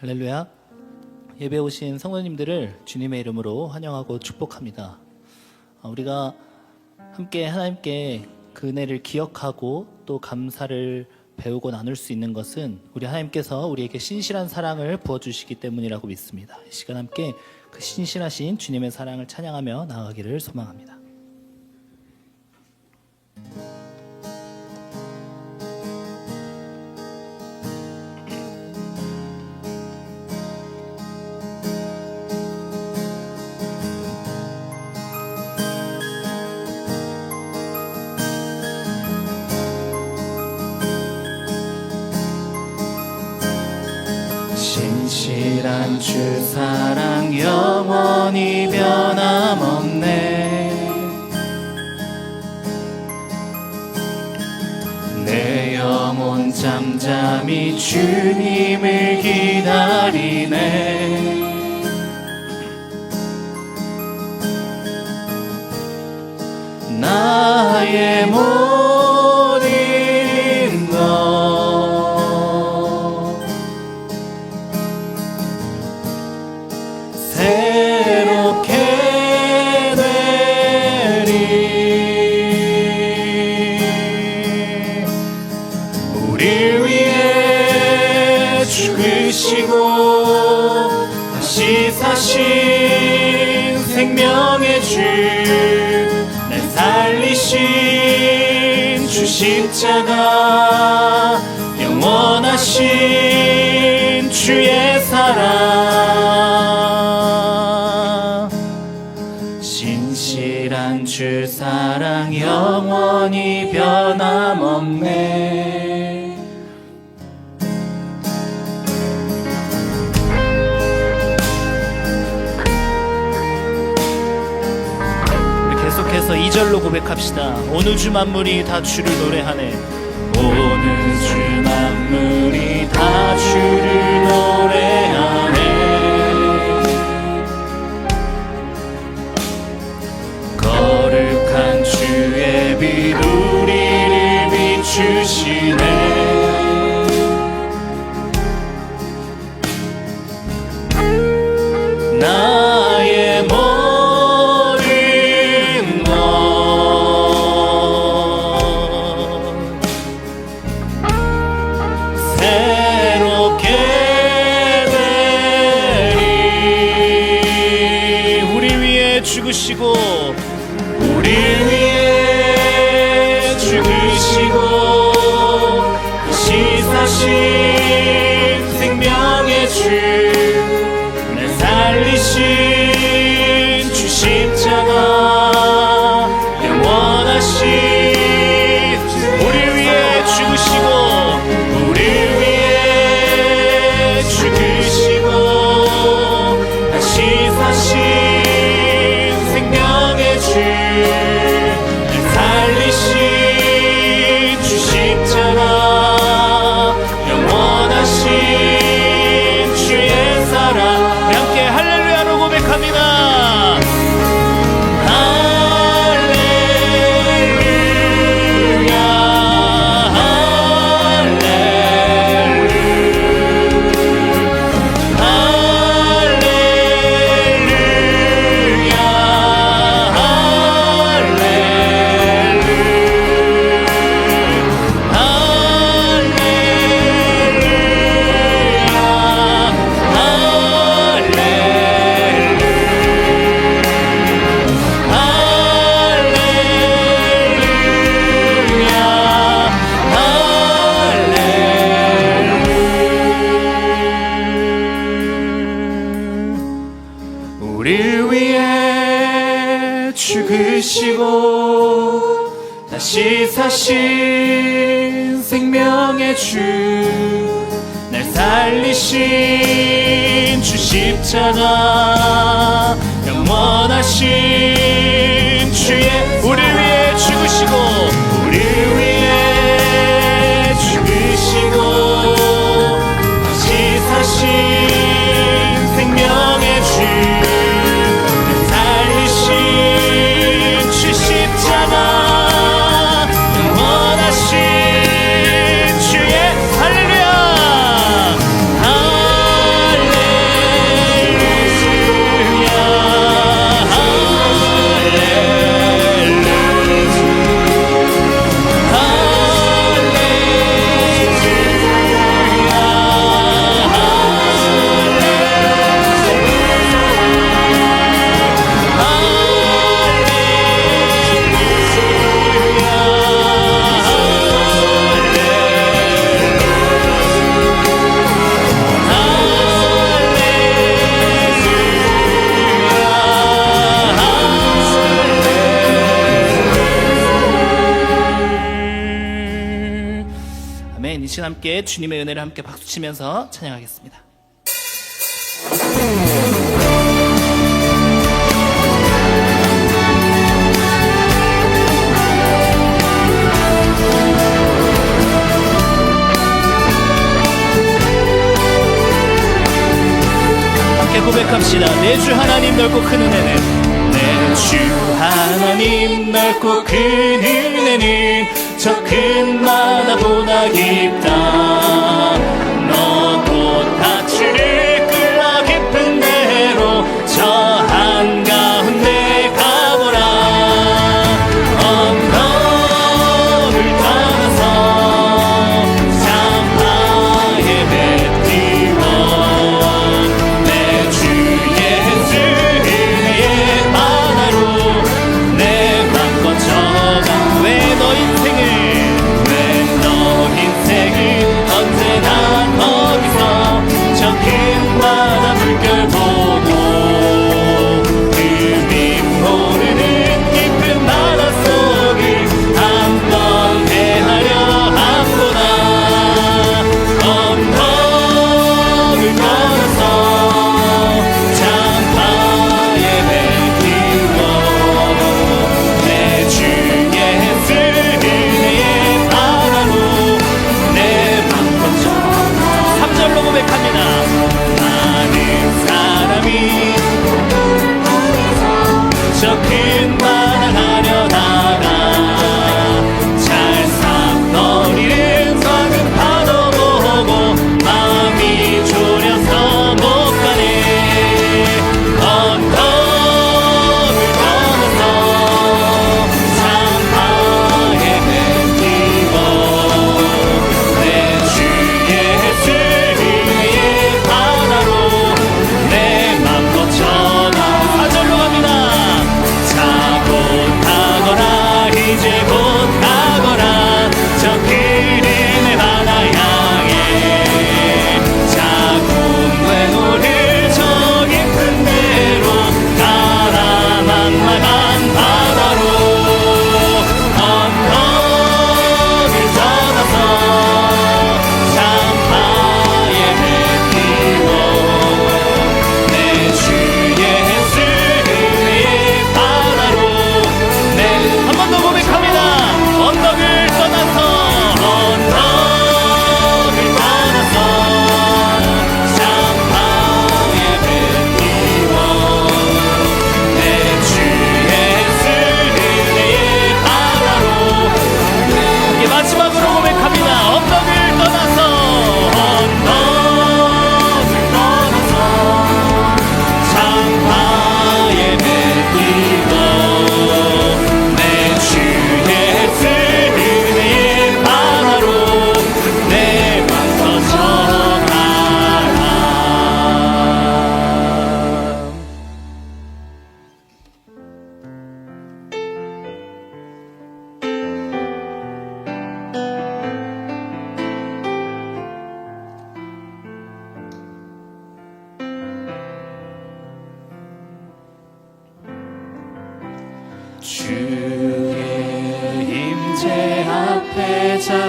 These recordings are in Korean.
할렐루야. 예배 오신 성도님들을 주님의 이름으로 환영하고 축복합니다. 아, 우리가 함께 하나님께 그 은혜를 기억하고 또 감사를 배우고 나눌 수 있는 것은 우리 하나님께서 우리에게 신실한 사랑을 부어주시기 때문이라고 믿습니다. 이 시간 함께 그 신실하신 주님의 사랑을 찬양하며 나아가기를 소망합니다. 주 사랑 영원히 변함없네. 내 영혼 잠잠히 주님을 기다리네. 나의 모 신실한 주 사랑 영원히 변함없네. 계속해서 2절로 고백합시다. 어느 주 만물이 다 주를 노래하네. 어느 주 만물이 다 주를 비추시네. 나의 모든 것 새롭게 되리 우리 위해 죽으시고 우리 위해 사신 생명의 주 위해 죽으시고 다시 사신 생명의 주 날 살리신 주 십자가 영원하신 주의 우릴 함께 주님의 은혜를 함께 박수치면서 찬양하겠습니다. 고백합시다. 내 주 하나님 넓고 큰 은혜는 내 주 하나님 넓고 큰 은혜는 저 큰 바다보다 깊다.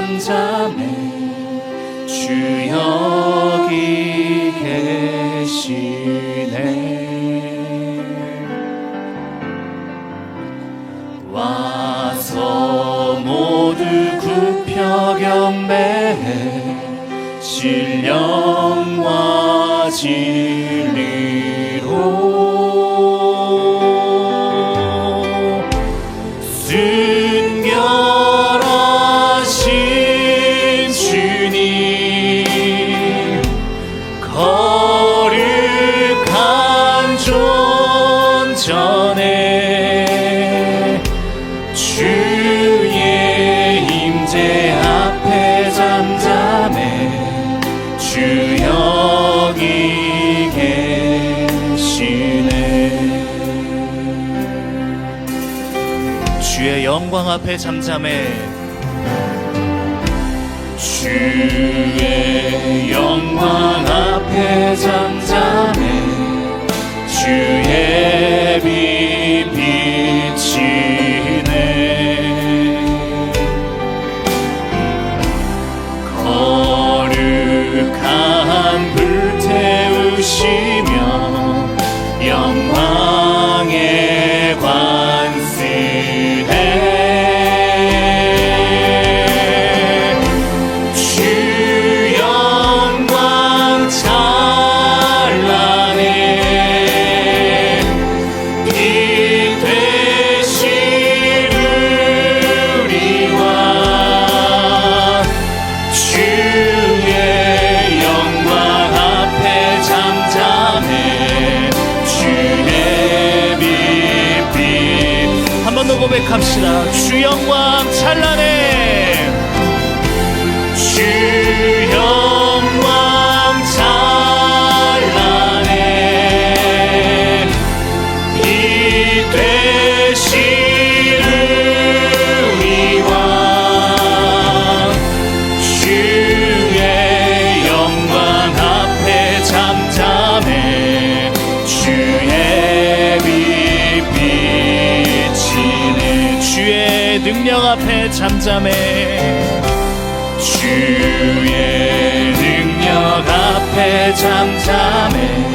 모든 자매 주 여기 계시네. 와서 모두 굽혀 경배해 신령과 진리 전에 주의 임재 앞에 잠잠해 주 여기 계시네. 주의 영광 앞에 잠잠해 주의 영광 앞에 잠잠해 주 앞에 잠잠해. 주의 능력 앞에 잠잠해.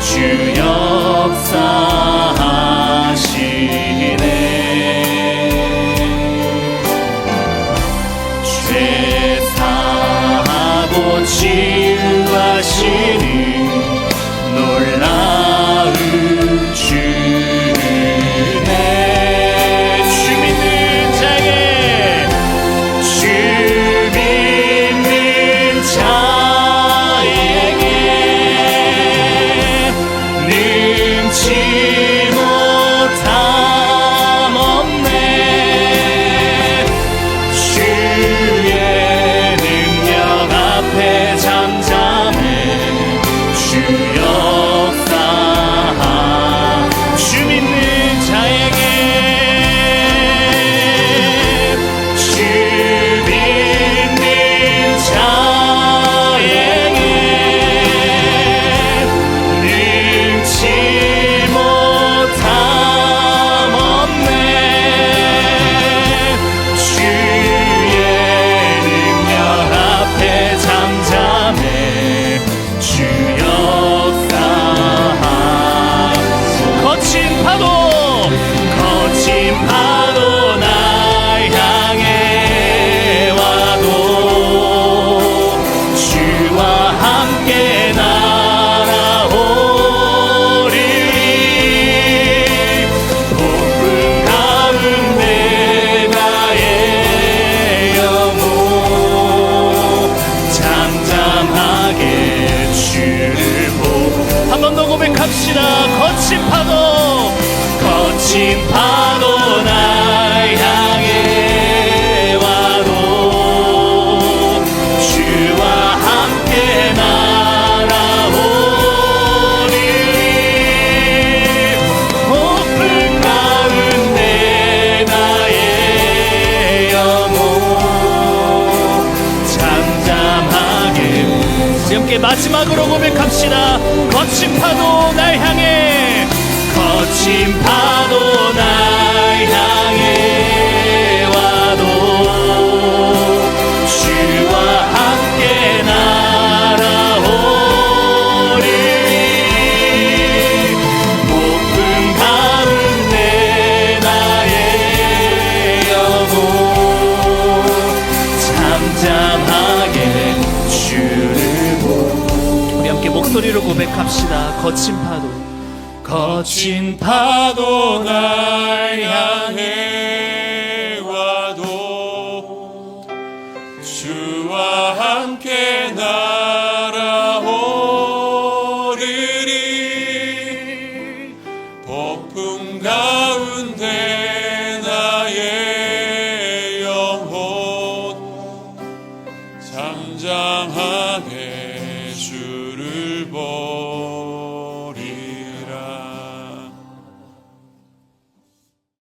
주 역사